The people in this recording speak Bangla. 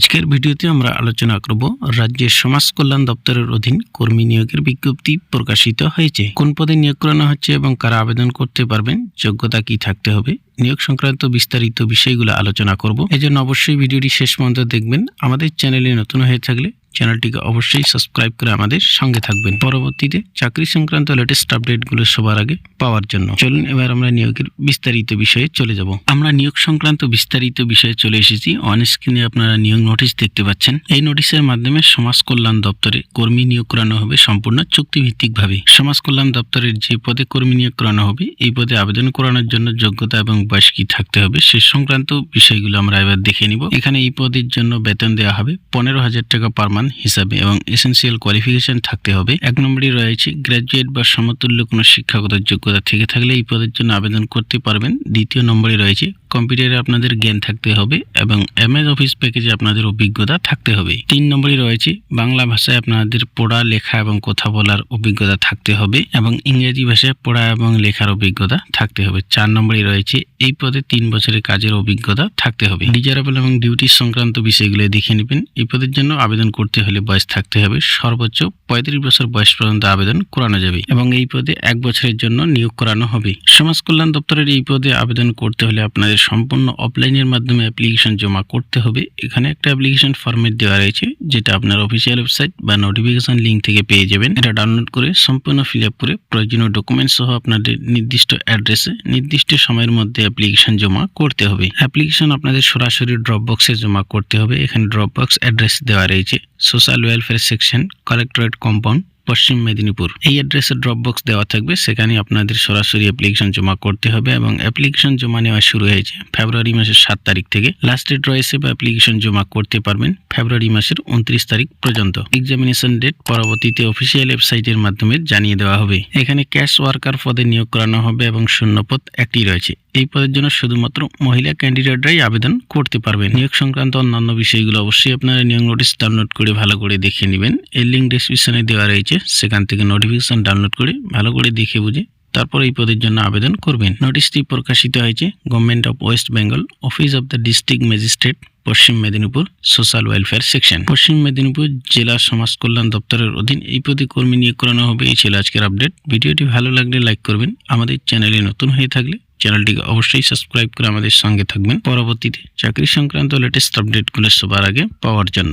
আজকের ভিডিওতে আমরা আলোচনা করব রাজ্যের সমাজ কল্যাণ দপ্তরের অধীন কর্মী নিয়োগের বিজ্ঞপ্তি প্রকাশিত হয়েছে। কোন পদে নিয়োগ করানো হচ্ছে এবং কারা আবেদন করতে পারবেন, যোগ্যতা কি থাকতে হবে, নিয়োগ সংক্রান্ত বিস্তারিত বিষয়গুলো আলোচনা করব। এজন্য অবশ্যই ভিডিওটি শেষ পর্যন্ত দেখবেন। আমাদের চ্যানেলে নতুন হয়ে থাকলে চ্যানেলটিকে অবশ্যই সাবস্ক্রাইব করে আমাদের সঙ্গে থাকবেন। পরবর্তীতে চাকরি সংক্রান্ত লেটেস্ট আপডেটগুলো সবার আগে পাওয়ার জন্য। চলুন এবার আমরা নিয়োগের বিস্তারিত বিষয়ে চলে যাব। আমরা নিয়োগ সংক্রান্ত বিস্তারিত বিষয়ে চলে এসেছি। অন স্ক্রিনে আপনারা নিয়োগ নোটিশ দেখতে পাচ্ছেন। এই নোটিশের মাধ্যমে সমাজ কল্যাণ দপ্তরে কর্মী নিয়োগ করানো হবে সম্পূর্ণ চুক্তিভিত্তিকভাবে। সমাজ কল্যাণ দপ্তরের যে পদে কর্মী নিয়োগ করানো হবে, এই পদে আবেদন করানোর জন্য যোগ্যতা এবং বয়স কি থাকতে হবে সে সংক্রান্ত বিষয়গুলো আমরা এবার দেখে নিব। এখানে এই পদের জন্য বেতন দেওয়া হবে পনেরো হাজার টাকা পার মান্থ হিসাবে এবং এসেন্সিয়াল কোয়ালিফিকেশন থাকতে হবে। এক নম্বরে রয়েছে গ্র্যাজুয়েট বা সমতুল্য কোনো শিক্ষাগত যোগ্যতা থেকে থাকলে এই পদের জন্য আবেদন করতে পারবেন। দ্বিতীয় নম্বরে রয়েছে কম্পিউটারে আপনাদের জ্ঞান থাকতে হবে এবং এমএস অফিস প্যাকেজে আপনাদের অভিজ্ঞতা থাকতে হবে। তিন নম্বরে রয়েছে বাংলা ভাষায় আপনাদের পড়া, লেখা এবং কথা বলার অভিজ্ঞতা থাকতে হবে এবং ইংরেজি ভাষায় পড়া এবং লেখার অভিজ্ঞতা থাকতে হবে। চার নম্বরে রয়েছে এই পদে তিন বছরের কাজের অভিজ্ঞতা থাকতে হবে। ডিজারেবল এবং ডিউটি সংক্রান্ত বিষয়গুলো দেখে নেবেন। এই পদের জন্য আবেদন করতে হলে বয়স থাকতে হবে। সর্বোচ্চ পঁয়ত্রিশ বছর বয়স পর্যন্ত আবেদন করানো যাবে এবং এই পদে এক বছরের জন্য নিয়োগ করানো হবে। সমাজ কল্যাণ দপ্তরের এই পদে আবেদন করতে হলে আপনাদের সম্পূর্ণ অফলাইনের মাধ্যমে অ্যাপ্লিকেশন জমা করতে হবে। এখানে একটা অ্যাপ্লিকেশন ফর্মেট দেওয়া রয়েছে, যেটা আপনার অফিসিয়াল ওয়েবসাইট বা নোটিফিকেশন লিঙ্ক থেকে পেয়ে যাবেন। এটা ডাউনলোড করে সম্পূর্ণ ফিল আপ করে প্রয়োজনীয় ডকুমেন্টস সহ আপনাদের নির্দিষ্ট অ্যাড্রেসে নির্দিষ্ট সময়ের মধ্যে অ্যাপ্লিকেশন জমা করতে হবে। অ্যাপ্লিকেশন আপনাদের সরাসরি ড্রপ বক্সে জমা করতে হবে। এখানে ড্রপ বক্স অ্যাড্রেস দেওয়া রয়েছে। Social welfare section, collectorate compound, Paschim Medinipur. এই অ্যাড্রেসে ড্রপ বক্স দেওয়া থাকবে সেখানে আপনাদের সরাসরি অ্যাপ্লিকেশন জমা করতে হবে এবং অ্যাপ্লিকেশন জমা নেওয়া শুরু হয়েছে ফেব্রুয়ারি মাসের সাত তারিখ থেকে। লাস্ট ডেট রয়েছে বা অ্যাপ্লিকেশন জমা করতে পারবেন ফেব্রুয়ারি মাসের উনত্রিশ তারিখ পর্যন্ত। এক্সামিনেশন ডেট পরবর্তীতে অফিসিয়াল ওয়েবসাইটের মাধ্যমে জানিয়ে দেওয়া হবে। এখানে ক্যাশ ওয়ার্কার পদে নিয়োগ করানো হবে এবং শূন্যপদ একটি রয়েছে। এই পদের জন্য শুধুমাত্র মহিলা ক্যান্ডিডেটরাই আবেদন করতে পারবেন। নিয়োগ সংক্রান্ত অন্যান্য বিষয়গুলো অবশ্যই আপনারা নিয়োগ নোটিশ ডাউনলোড করে ভালো করে দেখে নেবেন। এর লিঙ্ক ডিসক্রিপশনে দেওয়া রয়েছে। সেখান থেকে নোটিফিকেশন ডাউনলোড করে ভালো করে দেখে বুঝে তারপর এই পদের জন্য আবেদন করবেন। নোটিশটি প্রকাশিত হয়েছে government of West Bengal office of the district magistrate Paschim Medinipur social welfare section পশ্চিম মেদিনীপুর জেলা সমাজ কল্যাণ দপ্তরের অধীন এই পদে কর্মী নিয়োগ করানো হবে। এই ছিল আজকের আপডেট ভিডিওটি ভালো লাগলে লাইক করবেন। আমাদের চ্যানেলে নতুন হয়ে থাকলে চ্যানেলটিকে অবশ্যই সাবস্ক্রাইব করে আমাদের সঙ্গে থাকবেন। পরবর্তীতে চাকরি সংক্রান্ত লেটেস্ট আপডেটগুলো সবার আগে পাওয়ার জন্য।